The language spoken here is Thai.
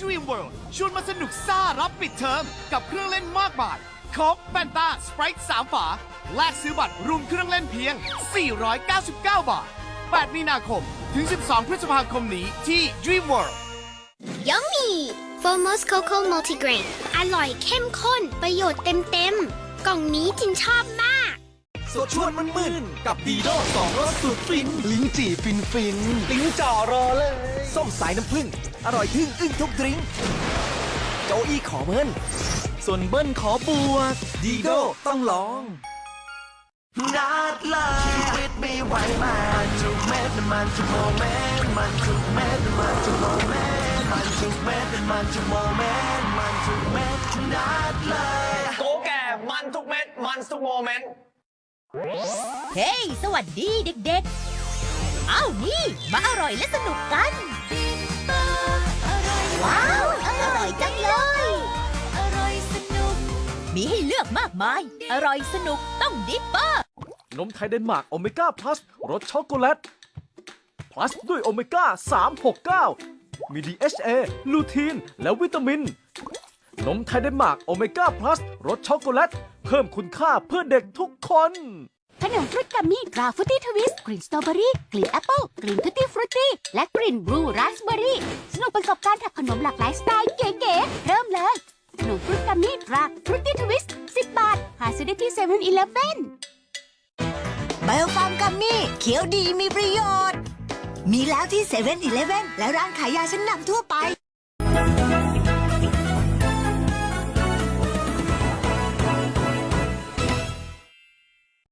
Dream World ชวนมาสนุกซ่ารับปิดเทอมกับเครื่องเล่นมากมายคอกแฟนตาสไปร์3ฝา แลกซื้อบัตรรวมเครื่องเล่นเพียง 499 บาท 8 มีนาคม ถึง 12 พฤษภาคมนี้ที่ Dream World Yummy Formos Coco Multigrain อร่อยเข้มข้น ประโยชน์เต็มๆ กล่องนี้จินชอบมาก สดชวนมันมึนกับดีโดสองรสสุดฟิน ลิ้นจี่ฟินฟินลิ้นจ่อรอเลย ส้มสายน้ำผึ้งอร่อยทึ่งอึ้งทุกดริงก์โจอี้ขอเบิ้ลส่วนเบิ้ลขอบวกดีโดต้องลองนัดเลยชีวิตไม่ไหวมันทุกเม็ดมันทุกโมเมนต์มันทุกเม็ดมันทุกโมเมนต์มันทุกเม็ดมันทุกโมเมนต์มันทุกเม็ดนัดเลยโกแก่มันทุกเม็ดมันทุกโมเมนต์ เฮ้ยสวัสดีเด็กๆ เอานี่ มาอร่อยและสนุกกัน ว้าว อร่อยจังเลย อร่อยสนุก มีให้เลือกมากมาย อร่อยสนุกต้องดิปเปอร์ นมไทยเดนมาร์กโอเมก้าพลัสรสช็อกโกแลต พลัสด้วยโอเมก้า 369 มี DHA ลูทีน และวิตามิน นมไทยเดนมาร์กโอเมก้าพลัสรสช็อกโกแลต เพิ่มคุณค่าเพื่อเด็กทุกคน ขนมฟรุตกัมมี่ตราฟรุตตี้ทวิสต์กลิ่นสตรอเบอรี่ กลิ่นแอปเปิลกลิ่นทุตตี้ฟรุตตี้ และกลิ่นบลูราสเบอรี่ สนุกไปกับการถักขนมหลากหลายสไตล์เก๋ๆเริ่มเลย ขนมฟรุตกัมมี่ตราฟรุตตี้ทวิสต์10 บาท หาซื้อได้ที่เซเว่นอีเลฟเว่นไบโอฟาร์มกัมมี่เขียวดีมีประโยชน์ มีแล้วที่เซเว่นอีเลฟเว่นและร้านขายยาชั้นนำทั่วไป